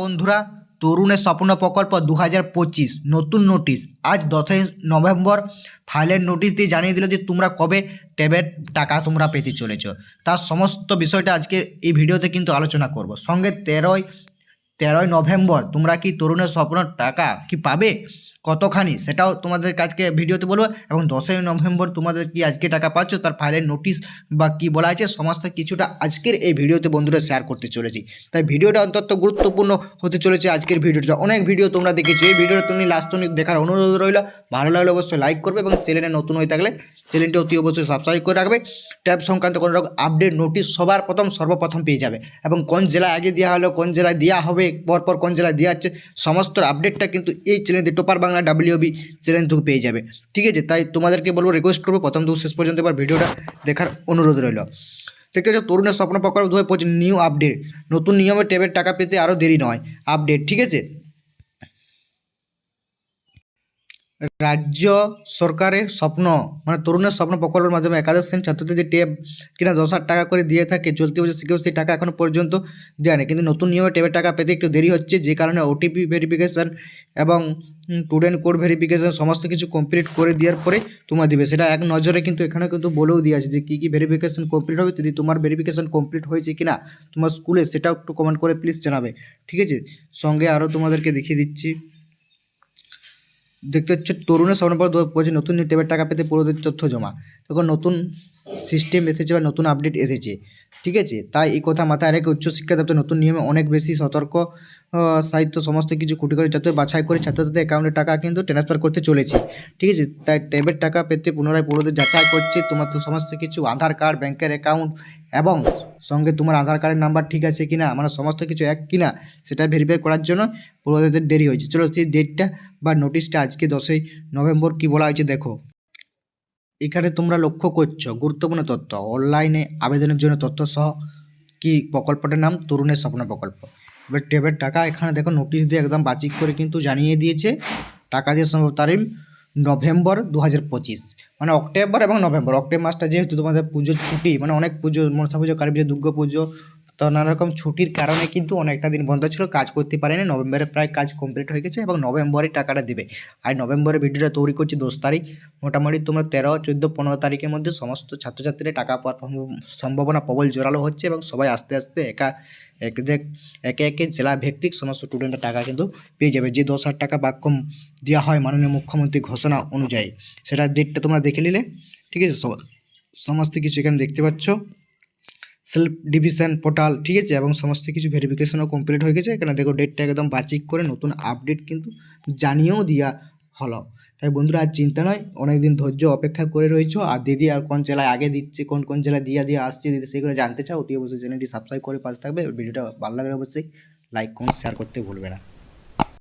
বন্ধুরা, তরুণের স্বপ্ন প্রকল্প দু হাজার পঁচিশ, নতুন নোটিশ আজ দশই নভেম্বর ফাইলের নোটিশ দিয়ে জানিয়ে দিল যে তোমরা কবে ট্যাবের টাকা তোমরা পেতে চলেছ। তার সমস্ত বিষয়টা আজকে এই ভিডিওতে কিন্তু আলোচনা করব। সঙ্গে তেরোই তেরোই নভেম্বর তোমরা কি তরুণের স্বপ্ন টাকা কি পাবে? কতখানি সেটাও তোমাদের আজকে ভিডিওতে বলব। এবং দশই নভেম্বর তোমাদের কি আজকে টাকা পাচ্ছ, তার ফাইলের নোটিশ বা কি বলা আছে, সমস্ত কিছুটা আজকের এই ভিডিওতে বন্ধুরা শেয়ার করতে চলেছি। তাই ভিডিওটা অন্তত গুরুত্বপূর্ণ হতে চলেছে আজকের ভিডিওটা। অনেক ভিডিও তোমরা দেখেছ। এই ভিডিওটা তুমি লাস্ট দেখার অনুরোধ রইল। ভালো লাগলে অবশ্যই লাইক করবে এবং চ্যানেলে নতুন হয়ে থাকলে চ্যানেলটি অতি অবশ্যই সাবস্ক্রাইব করে রাখবে। ট্যাব সংক্রান্ত কোনো রকম আপডেট নোটিশ সবার প্রথম, সর্বপ্রথম পেয়ে যাবে। এবং কোন জেলায় আগে দেওয়া হলো, কোন জেলায় দেওয়া হবে, পরপর কোন জেলায় দেওয়া হচ্ছে, সমস্ত আপডেটটা কিন্তু এই channel topper Bangla WB channel থেকে পেয়ে যাবে। ঠিক আছে? তাই তোমাদেরকে বলব রিকোয়েস্ট করব, প্রথম থেকে শেষ পর্যন্ত এবার ভিডিওটা দেখার অনুরোধ রইল। দেখতে পাচ্ছ, তরুণের স্বপ্ন প্রকল্প দু হাজার পঁচিশ নিউ আপডেট নতুন নিয়মে ট্যাবের টাকা পেতে আরও দেরি নয় আপডেট ঠিক আছে? রাজ্য সরকারের স্বপ্ন মানে তরুণের স্বপ্ন প্রকল্পের মাধ্যমে একাদশ শ্রেণির ছাত্রদের যে ট্যাব কিনা দশ হাজার টাকা করে দিয়ে থাকে, চলতি বছর শিক্ষক সেই টাকা এখনও পর্যন্ত দেওয়া নেই কিন্তু নতুন নিয়মে ট্যাবের টাকা পেতে একটু দেরি হচ্ছে, যে কারণে ওটিপি ভেরিফিকেশান এবং স্টুডেন্ট কোড ভেরিফিকেশান সমস্ত কিছু কমপ্লিট করে দেওয়ার পরে তোমার দিবে। সেটা এক নজরে কিন্তু এখানে কিন্তু বলেও দেওয়া আছে যে কী কী ভেরিফিকেশান কমপ্লিট হবে, যদি তোমার ভেরিফিকেশান কমপ্লিট হয়েছে কি না তোমার স্কুলে সেটাও একটু কমেন্ট করে প্লিজ জানাবে। ঠিক আছে? সঙ্গে আরও তোমাদেরকে দেখিয়ে দিচ্ছি। দেখতে হচ্ছে তরুণের স্বর্ণপর বলছে নতুন ট্যাবের টাকা পেতে পুরোদের তথ্য জমা। তখন নতুন সিস্টেম এসেছে বা নতুন আপডেট এসেছে। ঠিক আছে? তাই এই কথা মাথায় রেখে উচ্চশিক্ষা দপ্তর নতুন নিয়মে অনেক বেশি সতর্ক সাহিত্য, সমস্ত কিছু কুটি করে যাতে বাছাই করে ছাত্রছাত্রীদের অ্যাকাউন্টে টাকা কিন্তু ট্রান্সফার করতে চলেছে। ঠিক আছে? তাই ট্যাবের টাকা পেতে পুনরায় পুরোদের যাচাই করছে, তোমার তো সমস্ত কিছু আধার কার্ড ব্যাংকের অ্যাকাউন্ট এবং সঙ্গে তোমার আধার কার্ডের নাম্বার ঠিক আছে কিনা মানে সমস্ত কিছু এক কিনা, সেটা ভেরিফাই করার জন্য পুরোদের দেরি হয়েছে। চলো সেই ডেটটা বা নোটিশটা আজকে দশই নভেম্বর কি বলা হয়েছে দেখো। এখানে তোমরা লক্ষ্য করছ গুরুত্বপূর্ণ তথ্য। অনলাইনে আবেদনের জন্য তথ্য সহ কি প্রকল্পটার নাম? তরুণের স্বপ্ন প্রকল্প। এবার ট্যাবের টাকা এখানে দেখো নোটিশ দিয়ে একদম বাচিক করে কিন্তু জানিয়ে দিয়েছে। টাকা দিয়ে সম্ভব তারিখ নভেম্বর দু হাজার পঁচিশ। মানে অক্টোবর এবং নভেম্বর। অক্টোবর মাসটা যেহেতু তোমাদের পুজোর ছুটি মানে অনেক পুজো, মনসা পুজো, কালী পুজো, দুর্গা পুজো তো নানারকম ছুটির কারণে কিন্তু অনেকটা দিন বন্ধ ছিল, কাজ করতে পারেনি। নভেম্বরে প্রায় কাজ কমপ্লিট হয়ে গেছে এবং নভেম্বরে টাকাটা দেবে। আর নভেম্বরে ভিডিওটা তৈরি করছি দশ তারিখ। মোটামুটি তোমরা তেরো, চোদ্দ, পনেরো তারিখের মধ্যে সমস্ত ছাত্রছাত্রীরা টাকা পাওয়ার সম্ভাবনা প্রবল জোরালো হচ্ছে এবং সবাই আস্তে আস্তে একা, এক একে জেলা ভিত্তিক সমস্ত স্টুডেন্টের টাকা কিন্তু পেয়ে যাবে। যে দশ হাজার টাকা বাক্যম দেওয়া হয় মাননীয় মুখ্যমন্ত্রী ঘোষণা অনুযায়ী। সেটার ডেটটা তোমরা দেখে নিলে। ঠিক আছে সমস্ত কিছু এখানে দেখতে পাচ্ছ। সেলফ ডিভিশন পোর্টাল ঠিক আছে? এবং সমস্ত কিছু ভেরিফিকেশনও কমপ্লিট হয়ে গেছে। এখানে দেখো ডেটটা একদম বাচিক করে নতুন আপডেট কিন্তু জানিয়েও দিয়া হলো। তাই বন্ধুরা, আর চিন্তা নয়, অনেকদিন ধৈর্য অপেক্ষা করে রয়েছো। আর দিদি আর কোন জেলায় আগে দিচ্ছে, কোন কোন জেলায় দিয়া দিয়ে আসছে দিদি সেগুলো জানতে চাও, অতি অবশ্যই চ্যানেলটি সাবস্ক্রাইব করে পাশে থাকবে। ভিডিওটা ভালো লাগলে অবশ্যই লাইক কমেন্ট শেয়ার করতে ভুলবে না।